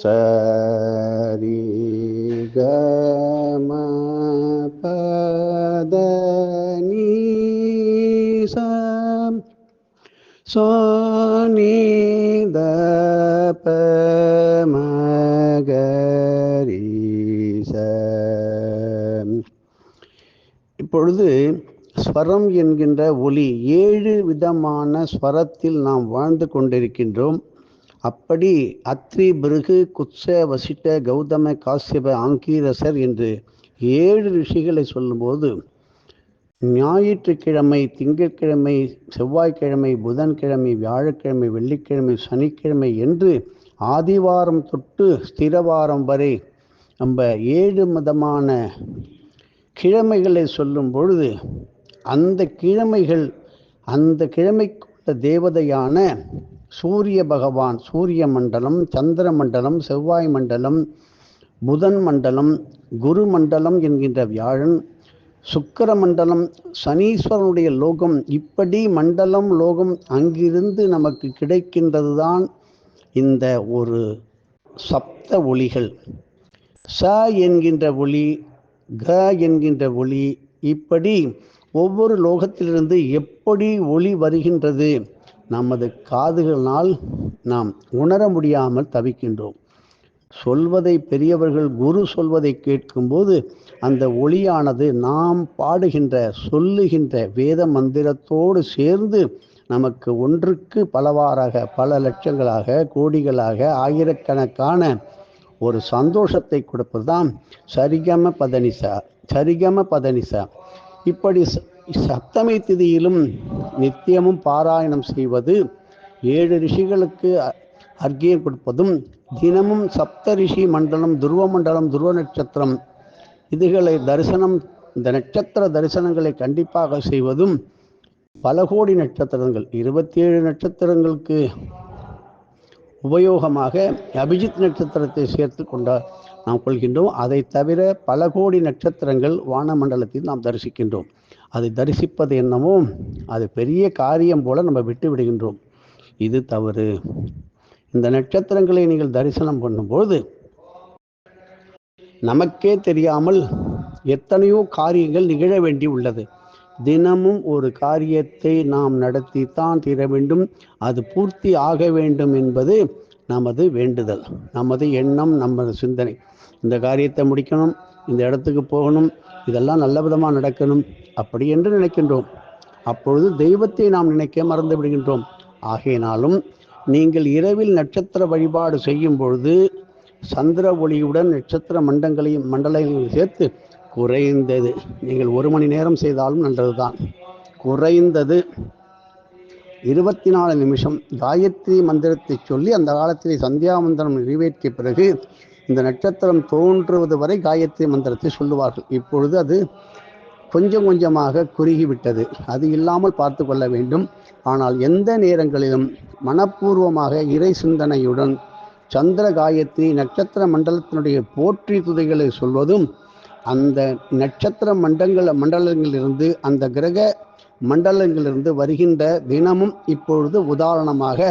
Sari Gama Padani Sam Soni Dapa ஸ்வரம் என்கின்ற ஒலி ஏழு விதமான ஸ்வரத்தில் நாம் வாழ்ந்து கொண்டிருக்கின்றோம். அப்படி அத்ரி பிருகு குத்ச வசிட்ட கௌதம காசியப ஆங்கீரசர் என்று ஏழு ரிஷிகளை சொல்லும்போது ஞாயிற்றுக்கிழமை திங்கட்கிழமை செவ்வாய்க்கிழமை புதன்கிழமை வியாழக்கிழமை வெள்ளிக்கிழமை சனிக்கிழமை என்று ஆதிவாரம் தொட்டு ஸ்திரவாரம் வரை நம்ம ஏழு மதமான கிழமைகளை சொல்லும் பொழுது அந்த கிழமைகள் அந்த கிழமைக்குள்ள தேவதையான சூரிய பகவான் சூரிய மண்டலம் சந்திர மண்டலம் செவ்வாய் மண்டலம் புதன் மண்டலம் குரு மண்டலம் என்கின்ற வியாழன் சுக்கர மண்டலம் சனீஸ்வரனுடைய லோகம் இப்படி மண்டலம் லோகம் அங்கிருந்து நமக்கு கிடைக்கின்றது தான் இந்த ஒரு சப்த ஒளிகள். ச என்கின்ற ஒளி க என்கின்ற ஒளி இப்படி ஒவ்வொரு லோகத்திலிருந்து எப்படி ஒளி வருகின்றது நமது காதுகளினால் நாம் உணர முடியாமல் தவிக்கின்றோம். சொல்வதை பெரியவர்கள் குரு சொல்வதை கேட்கும்போது அந்த ஒளியானது நாம் பாடுகின்ற சொல்லுகின்ற வேத மந்திரத்தோடு சேர்ந்து நமக்கு ஒன்றுக்கு பலவாறாக பல லட்சங்களாக கோடிகளாக ஆயிரக்கணக்கான ஒரு சந்தோஷத்தை கொடுப்பது தான் சரிகம பதனிசா சரிகம பதனிசா. இப்படி சப்தமி திதியிலும் நித்தியமும் பாராயணம் செய்வது ஏழு ரிஷிகளுக்கு அர்க்கியம் கொடுப்பதும் தினமும் சப்த ரிஷி மண்டலம் துருவ மண்டலம் துருவ நட்சத்திரம் இதுகளை தரிசனம் இந்த நட்சத்திர தரிசனங்களை கண்டிப்பாக செய்வதும் பல கோடி நட்சத்திரங்கள் இருபத்தி ஏழு நட்சத்திரங்களுக்கு உபயோகமாக அபிஜித் நட்சத்திரத்தை சேர்த்து கொண்டார் நாம் கொள்கின்றோம். அதை தவிர பல கோடி நட்சத்திரங்கள் வானமண்டலத்தில் நாம் தரிசிக்கின்றோம். அதை தரிசிப்பது என்னமோ அது பெரிய காரியம் போல நம்ம விட்டு விடுகின்றோம். இது தவறு. இந்த நட்சத்திரங்களை நீங்கள் தரிசனம் பண்ணும்போது நமக்கே தெரியாமல் எத்தனையோ காரியங்கள் நிகழ வேண்டி உள்ளது. தினமும் ஒரு காரியத்தை நாம் நடத்தித்தான் தீர வேண்டும். அது பூர்த்தி ஆக வேண்டும் என்பது நமது வேண்டுதல் நமது எண்ணம் நமது சிந்தனை. இந்த காரியத்தை முடிக்கணும் இந்த இடத்துக்கு போகணும் இதெல்லாம் நல்ல விதமாக நடக்கணும் அப்படி என்று நினைக்கின்றோம். அப்பொழுது தெய்வத்தை நாம் நினைக்க மறந்து விடுகின்றோம். ஆகையினாலும் நீங்கள் இரவில் நட்சத்திர வழிபாடு செய்யும் பொழுது சந்திர ஒளியுடன் நட்சத்திர மண்டங்களையும் மண்டலங்களையும் சேர்த்து குறைந்தது நீங்கள் ஒரு மணி நேரம் செய்தாலும் நல்லதுதான். குறைந்தது இருபத்தி நாலு நிமிஷம். காயத்ரி மந்திரத்தை சொல்லி அந்த காலத்திலே சந்தியாமந்திரம் நிறைவேற்றிய பிறகு இந்த நட்சத்திரம் தோன்றுவது வரை காயத்ரி மந்திரத்தை சொல்லுவார்கள். இப்பொழுது அது கொஞ்சம் கொஞ்சமாக குறுகிவிட்டது. அது இல்லாமல் பார்த்து கொள்ள வேண்டும். ஆனால் எந்த நேரங்களிலும் மனப்பூர்வமாக இறை சிந்தனையுடன் சந்திர காயத்ரி நட்சத்திர மண்டலத்தினுடைய போற்றி துதைகளை சொல்வதும் அந்த நட்சத்திர மண்டங்கள் மண்டலங்களிலிருந்து அந்த கிரக மண்டலங்களிலிருந்து வருகின்ற தினமும் இப்பொழுது உதாரணமாக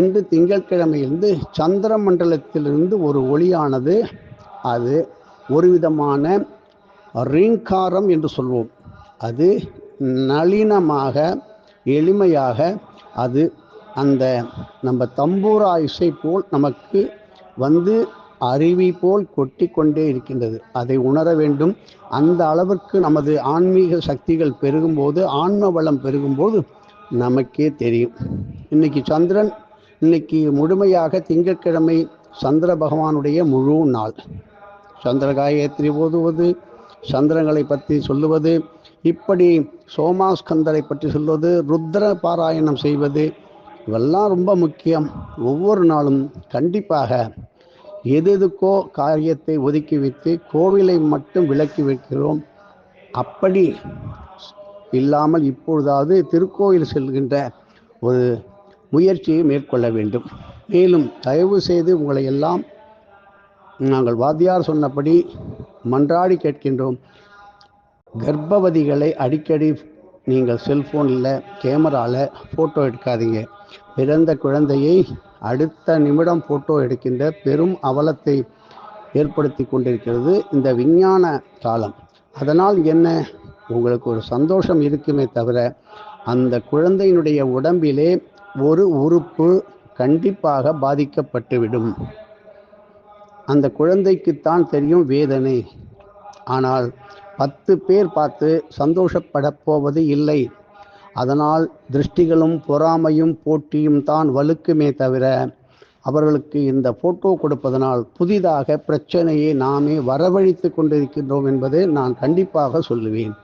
இன்று திங்கட்கிழமையிலிருந்து சந்திர மண்டலத்திலிருந்து ஒரு ஒளியானது. அது ஒரு விதமான ரீங்காரம் என்று சொல்வோம். அது நளினமாக எளிமையாக அது அந்த நம்ம தம்பூரா இசை போல் நமக்கு வந்து அருவி போல் கொட்டி கொண்டே இருக்கின்றது. அதை உணர வேண்டும். அந்த அளவிற்கு நமது ஆன்மீக சக்திகள் பெருகும்போது ஆன்ம வளம் பெருகும்போது நமக்கே தெரியும். இன்னைக்கு சந்திரன் இன்னைக்கு முழுமையாக திங்கட்கிழமை சந்திர பகவானுடைய முழு நாள். சந்திர காயத்ரி ஓதுவது சந்திரங்களை பற்றி சொல்லுவது இப்படி சோமாஸ்கந்தரை பற்றி சொல்வது ருத்ர பாராயணம் செய்வது இவெல்லாம் ரொம்ப முக்கியம். ஒவ்வொரு நாளும் கண்டிப்பாக எது எதுக்கோ காரியத்தை ஒதுக்கி வைத்து கோவிலை மட்டும் விலக்கி வைக்கிறோம். அப்படி இல்லாமல் இப்பொழுதாவது திருக்கோயில் செல்கின்ற ஒரு முயற்சியை மேற்கொள்ள வேண்டும். மேலும் தயவு செய்து உங்களை எல்லாம் நாங்கள் வாத்தியார் சொன்னபடி மன்றாடி கேட்கின்றோம். கர்ப்பவதிகளை அடிக்கடி நீங்கள் செல்ஃபோனில் கேமராவில் ஃபோட்டோ எடுக்காதீங்க. பிறந்த குழந்தையை அடுத்த நிமிடம் ஃபோட்டோ எடுக்கின்ற பெரும் அவலத்தை ஏற்படுத்தி கொண்டிருக்கிறது இந்த விஞ்ஞான காலம். அதனால் என்ன? உங்களுக்கு ஒரு சந்தோஷம் இருக்குமே தவிர அந்த குழந்தையினுடைய உடம்பிலே ஒரு உறுப்பு கண்டிப்பாக பாதிக்கப்பட்டுவிடும். அந்த குழந்தைக்குத்தான் தெரியும் வேதனை. ஆனால் பத்து பேர் பார்த்து சந்தோஷப்பட போவது இல்லை. அதனால் திருஷ்டிகளும் பொறாமையும் போட்டியும் தான் வலுக்குமே தவிர அவர்களுக்கு இந்த போட்டோ கொடுப்பதனால் புதிதாக பிரச்சனையை நாமே வரவழைத்து கொண்டிருக்கின்றோம் என்பதை நான் கண்டிப்பாக சொல்லுவேன்.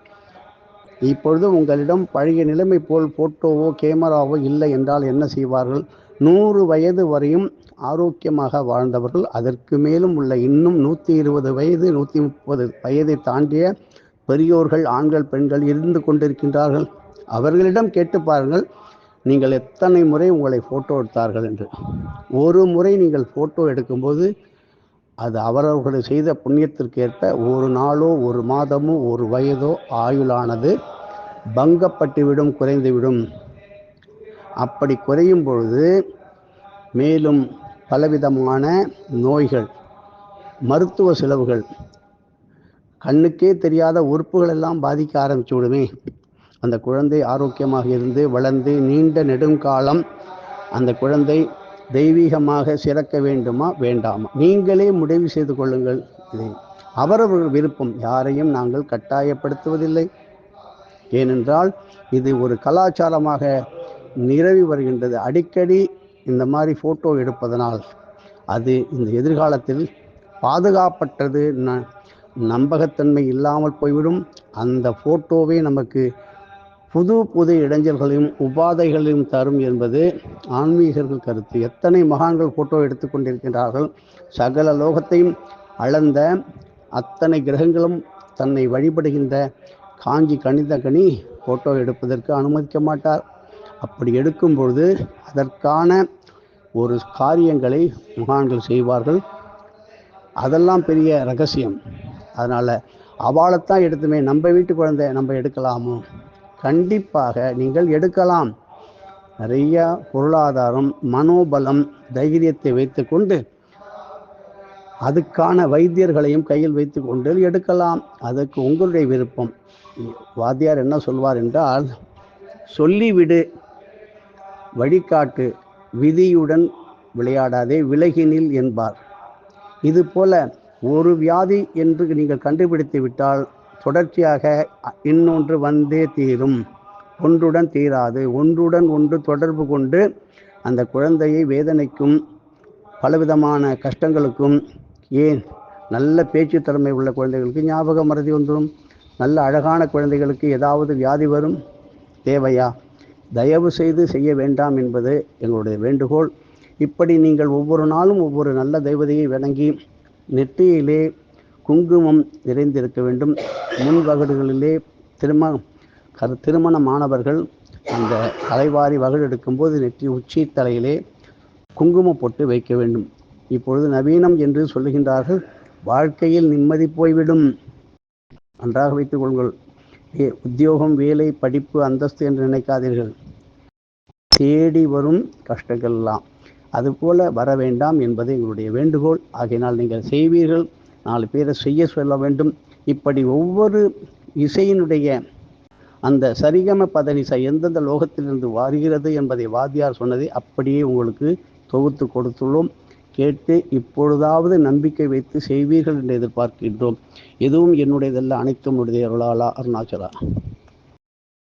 இப்பொழுது உங்களிடம் பழைய நிலைமை போல் போட்டோவோ கேமராவோ இல்லை என்றால் என்ன செய்வார்கள்? நூறு வயது வரையும் ஆரோக்கியமாக வாழ்ந்தவர்கள் அதற்கு மேலும் உள்ள இன்னும் நூற்றி இருபது வயது நூற்றி முப்பது வயதை தாண்டிய பெரியோர்கள் ஆண்கள் பெண்கள் இருந்து கொண்டிருக்கின்றார்கள். அவர்களிடம் கேட்டு பாருங்கள் நீங்கள் எத்தனை முறை உங்களை ஃபோட்டோ எடுத்தார்கள் என்று. ஒரு முறை நீங்கள் ஃபோட்டோ எடுக்கும்போது அது அவரவர்கள் செய்த புண்ணியத்திற்கேற்ப ஒரு நாளோ ஒரு மாதமோ ஒரு வயதோ ஆயுளானது பங்கப்பட்டுவிடும் குறைந்துவிடும் அப்படி குறையும் பொழுது மேலும் பலவிதமான நோய்கள் மருத்துவ செலவுகள் கண்ணுக்கே தெரியாத உறுப்புகள் எல்லாம் பாதிக்க ஆரம்பிச்சு விடுமே அந்த குழந்தை ஆரோக்கியமாக இருந்து வளர்ந்து நீண்ட நெடுங்காலம் அந்த குழந்தை தெய்வீகமாக சிறக்க வேண்டுமா? வேண்டாமா? நீங்களே முடிவு செய்து கொள்ளுங்கள். இதை அவரவர்கள் விருப்பம். யாரையும் நாங்கள் கட்டாயப்படுத்துவதில்லை. ஏனென்றால் இது ஒரு கலாச்சாரமாக நிரவி வருகின்றது. அடிக்கடி இந்த மாதிரி ஃபோட்டோ எடுப்பதனால் அது இந்த எதிர்காலத்தில் பாதுகாப்பற்றது ந நம்பகத்தன்மை இல்லாமல் போய்விடும். அந்த ஃபோட்டோவே நமக்கு புது புது இடைஞ்சல்களையும் உபாதைகளையும் தரும் என்பது ஆன்மீகர்கள் கருத்து. எத்தனை மகான்கள் ஃபோட்டோ எடுத்துக்கொண்டிருக்கின்றார்கள் சகல லோகத்தையும் அளந்த அத்தனை கிரகங்களும் தன்னை வழிபடுகின்ற காஞ்சி கணித கனி ஃபோட்டோ எடுப்பதற்கு அனுமதிக்க மாட்டார். அப்படி எடுக்கும் பொழுது அதற்கான ஒரு காரியங்களை மகான்கள் செய்வார்கள். அதெல்லாம் பெரிய ரகசியம். அதனால் அவளைத்தான் எடுத்துமே நம்ம வீட்டு குழந்தை நம்ம எடுக்கலாமோ? கண்டிப்பாக நீங்கள் எடுக்கலாம். நிறைய பொருளாதாரம் மனோபலம் தைரியத்தை வைத்துக்கொண்டு அதுக்கான வைத்தியர்களையும் கையில் வைத்து கொண்டு எடுக்கலாம். அதற்கு உங்களுடைய விருப்பம். வாத்தியார் என்ன சொல்வார் என்றால் சொல்லிவிடு வழிகாட்டு விதியுடன் விளையாடாதே விலகினில் என்பார். இது போல ஒரு வியாதி என்று நீங்கள் கண்டுபிடித்து விட்டால் தொடர்ச்சியாக இன்னொன்று வந்தே தீரும். ஒன்றுடன் தீராது. ஒன்றுடன் ஒன்று தொடர்பு கொண்டு அந்த குழந்தையை வேதனைக்கும் பலவிதமான கஷ்டங்களுக்கும் ஏன் நல்ல பேச்சு திறமை உள்ள குழந்தைகளுக்கு ஞாபக மறதி வந்துடும் நல்ல அழகான குழந்தைகளுக்கு ஏதாவது வியாதி வரும்? தேவையா? தயவு செய்து செய்ய வேண்டாம் என்பது எங்களுடைய வேண்டுகோள். இப்படி நீங்கள் ஒவ்வொரு நாளும் ஒவ்வொரு நல்ல தெய்வதையை வணங்கி நெற்றியிலே குங்குமம் நிறைந்திருக்க வேண்டும். முன் வகடுகளிலே திரும கரு திருமணமானவர்கள் அந்த தலைவாரி வகடு எடுக்கும்போது நெற்றி உச்சி தலையிலே குங்குமம் போட்டு வைக்க வேண்டும். இப்பொழுது நவீனம் என்று சொல்லுகின்றார்கள் வாழ்க்கையில் நிம்மதி போய்விடும். நன்றாக வைத்துக் கொள்ளுங்கள். ஏ உத்தியோகம் வேலை படிப்பு அந்தஸ்து என்று நினைக்காதீர்கள். தேடி வரும் கஷ்டங்கள் எல்லாம் அதுபோல வர வேண்டாம் என்பது எங்களுடைய வேண்டுகோள். ஆகையினால் நீங்கள் செய்வீர்கள். நாலு பேரை செய்ய சொல்ல வேண்டும். இப்படி ஒவ்வொரு இசையினுடைய அந்த சரிகம பதனிசை எந்தெந்த லோகத்திலிருந்து வருகிறது என்பதை வாத்தியார் சொன்னதை அப்படியே உங்களுக்கு தொகுத்து கொடுத்துள்ளோம். கேட்டு இப்பொழுதாவது நம்பிக்கை வைத்து செய்வீர்கள் என்று எதிர்பார்க்கின்றோம். எதுவும் என்னுடையதல்ல அனைத்தும் உடைய அருளாளா அருணாச்சலா.